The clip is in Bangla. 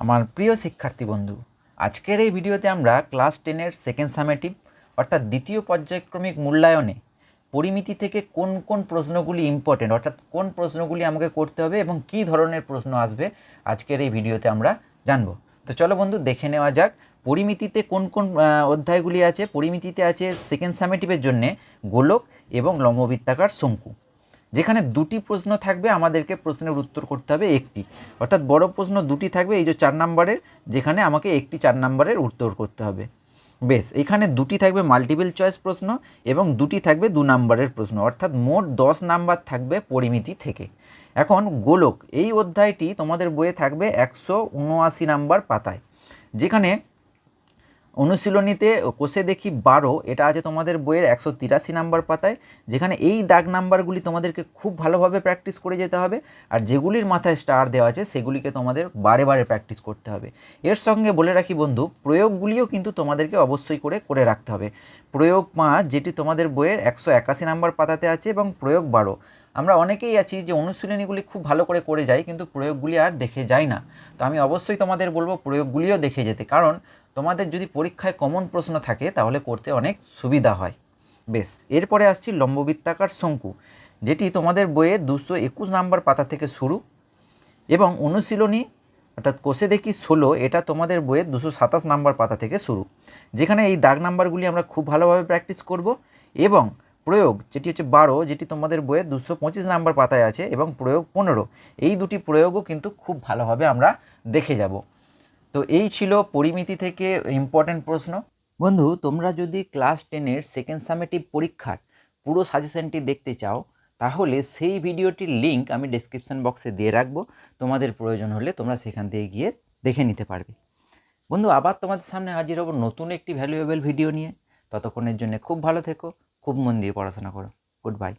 আমার প্রিয় শিক্ষার্থী বন্ধু, আজকের এই ভিডিওতে আমরা ক্লাস টেনের সেকেন্ড সামেটিভ অর্থাৎ দ্বিতীয় পর্যায়ক্রমিক মূল্যায়নে পরিমিতি থেকে কোন কোন প্রশ্নগুলি ইম্পর্টেন্ট অর্থাৎ কোন প্রশ্নগুলি আমাকে করতে হবে এবং কী ধরনের প্রশ্ন আসবে, আজকের এই ভিডিওতে আমরা জানব। তো চলো বন্ধু, দেখে নেওয়া যাক পরিমিতিতে কোন কোন অধ্যায়গুলি আছে। পরিমিতিতে আছে সেকেন্ড সামেটিভের জন্যে গোলক এবং লম্ববৃত্তাকার শঙ্কু। যেখানে দুটি প্রশ্ন থাকবে, আমাদেরকে প্রশ্নের উত্তর করতে হবে একটি। অর্থাৎ বড় প্রশ্ন দুটি থাকবে, এই যে চার নাম্বারের, যেখানে আমাকে একটি চার নাম্বারের উত্তর করতে হবে। বেশ, এখানে দুটি থাকবে মাল্টিপল চয়েস প্রশ্ন এবং দুটি থাকবে দু নাম্বারের প্রশ্ন। অর্থাৎ মোট দশ নাম্বার থাকবে পরিমিতি থেকে। এখন গোলক, এই অধ্যায়টি তোমাদের বইয়ে থাকবে একশো উনআশি নাম্বার পাতায়, যেখানে অনুশীলনীতে কোষে দেখি বারো, এটা আছে তোমাদের বইয়ের একশো তিরাশি নাম্বার পাতায়, যেখানে এই দাগ নাম্বারগুলি তোমাদেরকে খুব ভালোভাবে প্র্যাকটিস করে যেতে হবে, আর যেগুলির মাথায় স্টার দেওয়া আছে, সেগুলিকে তোমাদের বারে বারে প্র্যাকটিস করতে হবে। এর সঙ্গে বলে রাখি বন্ধু, প্রয়োগগুলিও কিন্তু তোমাদেরকে অবশ্যই করে করে রাখতে হবে। প্রয়োগ পাঁচ, যেটি তোমাদের বইয়ের একশো একাশি নাম্বার পাতাতে আছে, এবং প্রয়োগ বারো। আমরা অনেকেই আছি যে অনুশীলনীগুলি খুব ভালো করে করে যাই, কিন্তু প্রয়োগগুলি আর দেখে যাই না। তো আমি অবশ্যই তোমাদের বলব, প্রয়োগগুলিও দেখে যেতে, কারণ তোমাদের যদি পরীক্ষায় কমন প্রশ্ন থাকে, তাহলে করতে অনেক সুবিধা হয়। বেশ, এরপরে আসছি লম্ববৃত্তাকার শঙ্কু, যেটি তোমাদের বইয়ে দুশো একুশ নাম্বার পাতা থেকে শুরু এবং অনুশীলনী, অর্থাৎ কোষে দেখি ষোলো, এটা তোমাদের বইয়ের দুশো সাতাশ নাম্বার পাতা থেকে শুরু, যেখানে এই দাগ নাম্বারগুলি আমরা খুব ভালোভাবে প্র্যাকটিস করব এবং প্রয়োগ, যেটি হচ্ছে বারো, যেটি তোমাদের বইয়ে দুশো পঁচিশ নাম্বার পাতায় আছে এবং প্রয়োগ পনেরো, এই দুটি প্রয়োগও কিন্তু খুব ভালোভাবে আমরা দেখে যাব। তো এই ছিল পরিমিতি থেকে ইম্পর্ট্যান্ট প্রশ্ন। বন্ধু, তোমরা যদি ক্লাস টেনের সেকেন্ড সামেটিভ পরীক্ষার পুরো সাজেশনটি দেখতে চাও, তাহলে সেই ভিডিওটির লিংক আমি ডেসক্রিপশন বক্সে দিয়ে রাখব। তোমাদের প্রয়োজন হলে তোমরা সেখান থেকে গিয়ে দেখে নিতে পারবে। বন্ধু, আবার তোমাদের সামনে হাজির হব নতুন একটি ভ্যালুয়েবল ভিডিও নিয়ে। ততক্ষণের জন্য খুব ভালো থেকো, খুব মন দিয়ে পড়াশোনা করো। Good bye